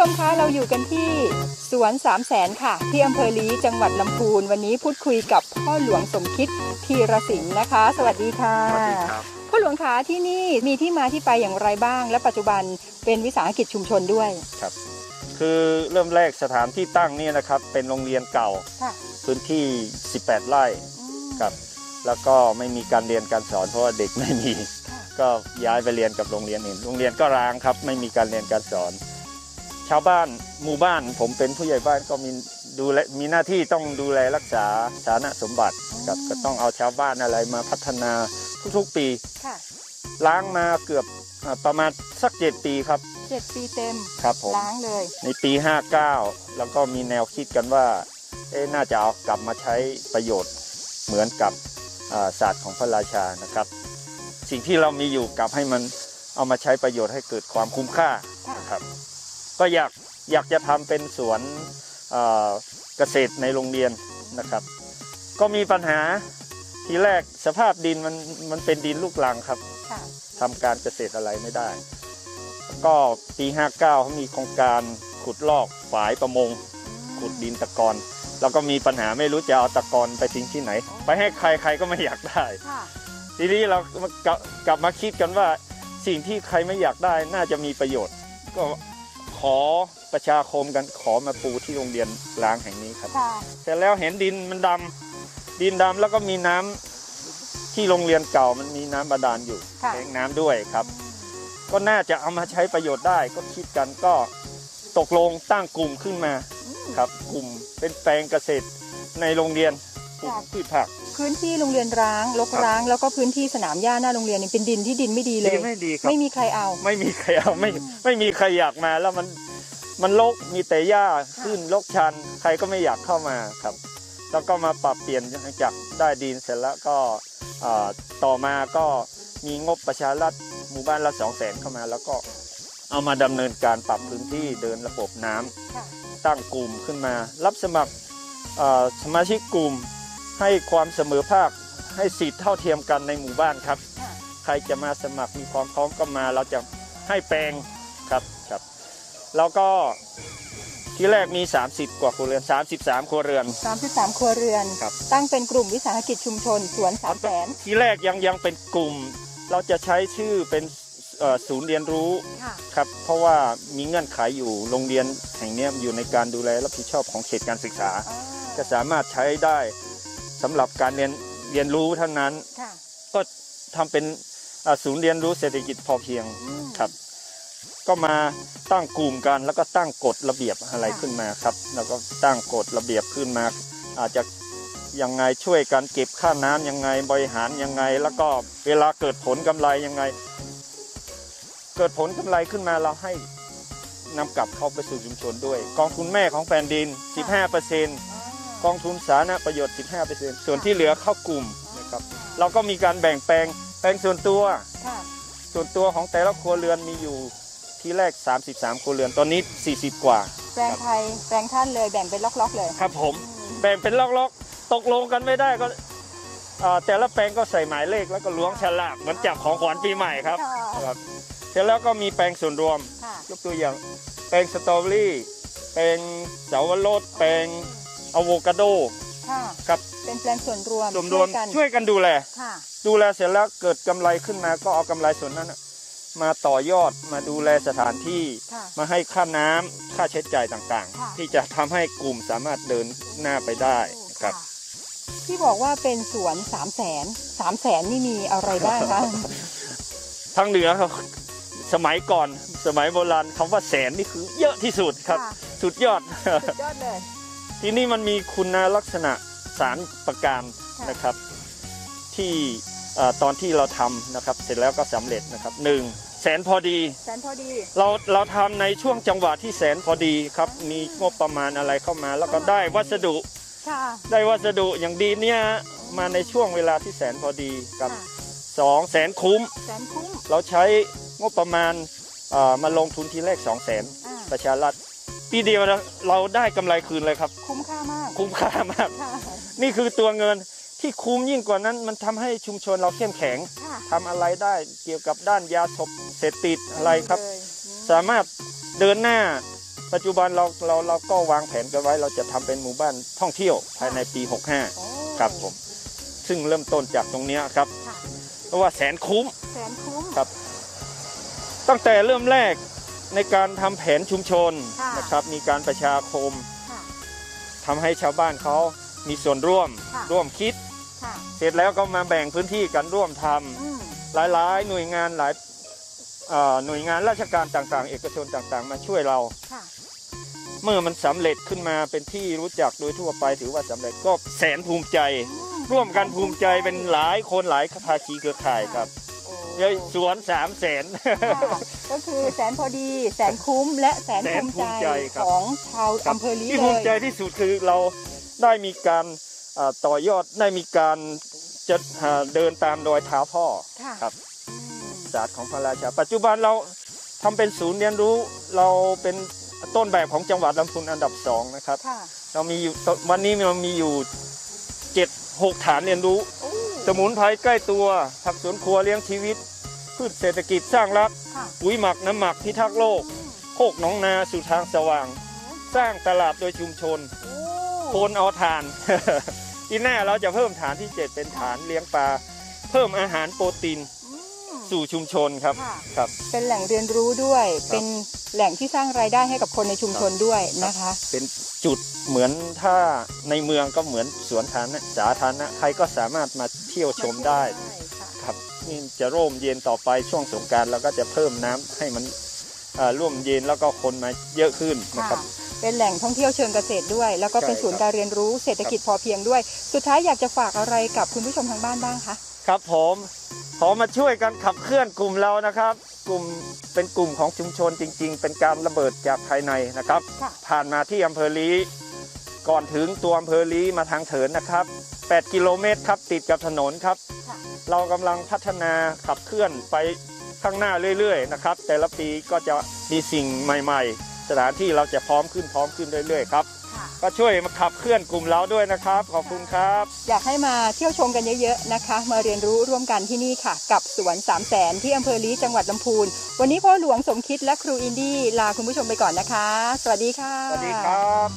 ชมคะเราอยู่กันที่สวนสามแสนค่ะ ที่อำเภอลีจังหวัดลำพูน วันนี้พูดคุยกับพ่อหลวงสมคิดทีรสิงห์นะคะ สวัสดีค่ะสวัสดีครับพ่อหลวงคะที่นี่มีที่มาที่ไปอย่างไรบ้าง และปัจจุบันเป็นวิสาหกิจชุมชนด้วยครับ คือเริ่มแรกสถานที่ตั้งเนี่ยนะครับ เป็นโรงเรียนเก่าค่ะพื้นที่ 18 ไร่ครับ แล้วก็ไม่มีการเรียนการสอนเพราะว่าเด็กไม่มี ก็ย้ายไปเรียนกับโรงเรียนอื่นโรงเรียนก็ร้างครับ ไม่มีการเรียนการสอน ชาวบ้านหมู่บ้าน ผมเป็นผู้ใหญ่บ้านก็มีดูแลมีหน้าที่ต้องดูแลรักษาสาธารณสมบัติครับก็ต้องเอาชาวบ้านอะไรมาพัฒนาทุกๆปี ค่ะล้างมาเกือบอ่าประมาณสักเจ็ดปีครับเจ็ดปีเต็ม ครับผม ล้างเลย ในปี 59 แล้วก็มีแนวคิดกันว่า เอ๊ะน่าจะเอากลับมาใช้ประโยชน์เหมือนกับอ่าศาสตร์ของพระราชานะครับ สิ่งที่เรามีอยู่กลับให้มันเอามาใช้ประโยชน์ให้เกิดความคุ้มค่าค่ะ นะครับ ก็อยากอยากจะทำเป็นสวนอ่าเกษตรในโรงเรียนนะครับ ก็มีปัญหาทีแรกสภาพดินมันมันเป็นดินลูกรังครับค่ะทำการเกษตรอะไรไม่ได้ ก็ปี 59เขามีโครงการขุดลอกฝายประมง ขุดดินตะกอนแล้วก็มีปัญหาไม่รู้จะเอาตะกอนไปทิ้งที่ไหน ไปให้ใครใครก็ไม่อยากได้ค่ะทีนี้เรากลับกลับมาคิดกันว่าสิ่งที่ใครไม่อยากได้น่าจะมีประโยชน์ ก็ ขอประชาคมกันขอมาปูที่โรงเรียนร้างแห่งนี้ครับ ค่ะ เสร็จแล้วเห็นดินมันดำดินดำแล้วก็มีน้ำที่โรงเรียนเก่ามันมีน้ำบาดาลอยู่ค่ะ แทงน้ำด้วยครับ ก็น่าจะเอามาใช้ประโยชน์ได้ก็คิดกันก็ตกลงตั้งกลุ่มขึ้นมาครับ กลุ่มเป็นแปลงเกษตรในโรงเรียน ปลูกค่ะพืชผัก พื้นที่โรงเรียนร้างรกครับร้าง แล้วก็พื้นที่สนามหญ้าหน้าโรงเรียนนี่เป็นดินที่ดินไม่ดีเลยดีไม่ดีครับ ไม่มีใครเอา ไม่มีใครเอาไม่ไม่มีใครอยากมาแล้วมันมันรกมีแต่หญ้าขึ้นรกชัน ใครก็ไม่อยากเข้ามาครับ แล้วก็มาปรับเปลี่ยนจากได้ดินเสร็จแล้วก็อ่าต่อมาก็มีงบประชารัฐหมู่บ้านละสองแสนเข้ามาแล้วก็เอามาดำเนินการปรับพื้นที่เดินระบบน้ำค่ะตั้งกลุ่มขึ้นมา รับสมัครเอ่อสมาชิกกลุ่ม ให้ความเสมอภาคให้สิทธิ์เท่าเทียมกันในหมู่บ้านครับค่ะใครจะมาสมัครมีความพร้อมก็มา เราจะให้แปลงครับครับแล้วก็ที่แรกมี 30 กว่าครัวเรือน 33 ครัวเรือน 33 ครัวเรือน ครับ ตั้งเป็นกลุ่มวิสาหกิจชุมชนสวนสามแสนที่แรกยังยังเป็นกลุ่ม เราจะใช้ชื่อเป็นเอ่อศูนย์เรียนรู้ค่ะ ครับ เพราะว่ามีเงื่อนไขอยู่โรงเรียนแห่งเนี้ยอยู่ในการดูแลรับผิดชอบของเขตการศึกษา จะสามารถใช้ได้ สำหรับการเรียนเรียนรู้เท่านั้น ค่ะก็ทำเป็นอ่าศูนย์เรียนรู้เศรษฐกิจพอเพียงอืม ครับ ก็มาตั้งกลุ่มกันแล้วก็ตั้งกฎระเบียบอะไรค่ะ ขึ้นมาครับ แล้วก็ตั้งกฎระเบียบขึ้นมา อาจจะยังไงช่วยกันเก็บค่าน้ำยังไงบริหารยังไง แล้วก็เวลาเกิดผลกำไรยังไง เกิดผลกำไรขึ้นมาเราให้นำกลับเข้าไปสู่ชุมชนด้วย กองทุนแม่ของแผ่นดิน 15% กองทุนสาธารณประโยชน์ 15%ส่วนที่เหลือเข้ากลุ่มนะครับเราก็มีการแบ่งแปลงแปลงส่วนตัว ค่ะ ส่วนตัวของแต่ละครัวเรือนมีอยู่ที่แรก 33 ครัวเรือนตอนนี้ 40 กว่า แปลงไทยแปลงท่านเลยแบ่งเป็นล็อกๆเลย ครับผมแบ่งเป็นล็อกๆ ตกลงกันไม่ได้ก็เอ่อแต่ละแปลงก็ใส่หมายเลขแล้วก็ล้วงฉลากเหมือนจับของขวัญปีใหม่ครับค่ะ ครับ เสร็จแล้วก็มีแปลงส่วนรวม ค่ะ ยกตัวอย่างแปลงสตรอเบอรี่แปลงเสาวรสแปลง อะโวคาโดค่ะครับเป็นแปลงส่วนรวมรวมรวมช่วยกันช่วยกันดูแล ค่ะ ดูแลเสร็จแล้วเกิดกำไรขึ้นมาก็เอากำไรส่วนนั้นน่ะมาต่อยอดมาดูแลสถานที่ค่ะมาให้ค่าน้ำค่าใช้จ่ายต่างค่ะๆที่จะทำให้กลุ่มสามารถเดินหน้าไปได้ครับะที่บอกว่าเป็นสวนสามแสนสามแสนนี่มีอะไรบ้างคะทางเหนือครับสมัยก่อนสมัยโบราณคำว่าแสนนี่คือเยอะที่สุดครับค่ะสุดยอดสุดยอดเลย ที่นี่มันมีคุณลักษณะสารประการค่ะนะครับ ที่เอ่อตอนที่เราทำนะครับ เสร็จแล้วก็สำเร็จนะครับหนึ่งแสนพอดีแสนพอดี เราเราทำในช่วงจังหวะที่แสนพอดีครับ มีงบประมาณอะไรเข้ามา แล้วก็ได้วัสดุค่ะได้วัสดุอย่างดีเนี่ยมาในช่วงเวลาที่แสนพอดีครับค่ะสองแสนคุ้มแสนคุ้ม เราใช้งบประมาณเอ่อมาลงทุนทีแรก2 0 0แสนอ่าประชารัฐ ปีเดียวนะเราได้กำไรคืนเลยครับ คุ้มค่ามาก คุ้มค่ามากค่ะนี่คือตัวเงินที่คุ้มยิ่งกว่านั้น มันทำให้ชุมชนเราเข้มแข็งค่ะทำอะไรได้เกี่ยวกับด้านยาสพเสพติดอะไรครับเลยอืมสามารถเดินหน้า ปัจจุบันเราเราเราก็วางแผนกันไว้ เราจะทำเป็นหมู่บ้านท่องเที่ยวภายในปีโอ้65 ครับผม ซึ่งเริ่มต้นจากตรงเนี้ยครับค่ะเพราะว่าแสนคุ้มแสนคุ้มครับ ตั้งแต่เริ่มแรก ในการทำแผนชุมชนค่ะ นะครับ มีการประชาคมค่ะ ทำให้ชาวบ้านเขามีส่วนร่วมค่ะ ร่วมคิด ค่ะ เสร็จแล้วก็มาแบ่งพื้นที่กันร่วมทำอืมหลายๆ หน่วยงานหลายเอ่อหน่วยงานราชการต่างๆ เอกชนต่างๆ มาช่วยเรา ค่ะเมื่อมันสำเร็จขึ้นมาเป็นที่รู้จักโดยทั่วไปถือว่าสำเร็จก็แสนภูมิใจ อืมร่วมกันภูมิใจเป็นหลายคนหลายภาคีเครือข่ายครับโอ้ เย้ยสวนสามแสน ค่ะก็คือแสนพอดีแสนคุ้มและแสนแสนภูมิใจภูมิใจครับ ของชาวอำเภอลีที่เลภูมิยใจที่สุดคือเราได้มีการเอ่อต่อยอดได้มีการจะเอ่อเดินตามรอยเท้าพ่อ ค่ะครับอืมศาสตร์ของพระราชา ปัจจุบันเราทำเป็นศูนย์เรียนรู้เราเป็นต้นแบบของจังหวัดลำพูนอันดับสองนะครับ ค่ะ เรามีอยู่วันนี้เรามีอยู่เจ็ดหกฐานเรียนรู้โอ้ สมุนไพรใกล้ตัวผักสวนครัวเลี้ยงชีวิต พืชเศรษฐกิจสร้างรัก ค่ะปุ๋ยหมักน้ำหมักพิทักษ์โลกอืมโคกหนองนาสู่ทางสว่าง สร้างตลาดโดยชุมชนโอ้โคนเอาฐานทีหน้าเราจะเพิ่มฐานที่ 7 เป็นฐานเลี้ยงปลา เพิ่มอาหารโปรตีนอืม สู่ชุมชนครับค่ะ ครับ เป็นแหล่งเรียนรู้ด้วยเป็นแหล่งที่สร้างรายได้ให้กับคนในชุมชนด้วยนะคะ เป็นจุดเหมือนถ้าในเมืองก็เหมือนสวนสาธารณะสาธารณะใครก็สามารถมาเที่ยวชมได้ค่ะครับนี่จะร่มเย็นต่อไปช่วงสงกรารเราก็จะเพิ่มน้ำให้มันเอ่อร่วมเย็นแล้วก็คนมาเยอะขึ้นนะครับค่ะเป็นแหล่งท่องเที่ยวเชิงเกษตรด้วย แล้วก็เป็นใช่ศูนย์ครับการเรียนรู้เศรษฐกิจพอเพียงด้วย สุดท้ายอยากจะฝากอะไรกับคุณผู้ชมทางบ้านบ้างคะ ครับผม ขอมาช่วยกันขับเคลื่อนกลุ่มเรานะครับ กลุ่มเป็นกลุ่มของชุมชนจริง ๆ เป็นการระเบิดจากภายในนะครับค่ะผ่านมาที่อำเภอลีก่อนถึงตัวอำเภอลีมาทางเถินนะครับ 8 กิโลเมตรครับติดกับถนนครับค่ะเรากำลังพัฒนาขับเคลื่อนไปข้างหน้าเรื่อยๆนะครับแต่ละปีก็จะมีสิ่งใหม่ ๆ สถานที่เราจะพร้อมขึ้นพร้อมขึ้นเรื่อยๆครับค่ะ ก็ช่วยมาขับเคลื่อนกลุ่มเราด้วยนะครับ ขอบคุณครับ อยากให้มาเที่ยวชมกันเยอะๆนะคะ มาเรียนรู้ร่วมกันที่นี่ค่ะ กับสวนสามแสนที่อำเภอลีจังหวัดลำพูน วันนี้พ่อหลวงสมคิดและครูอินดี้ลาคุณผู้ชมไปก่อนนะคะ สวัสดีค่ะ สวัสดีครับ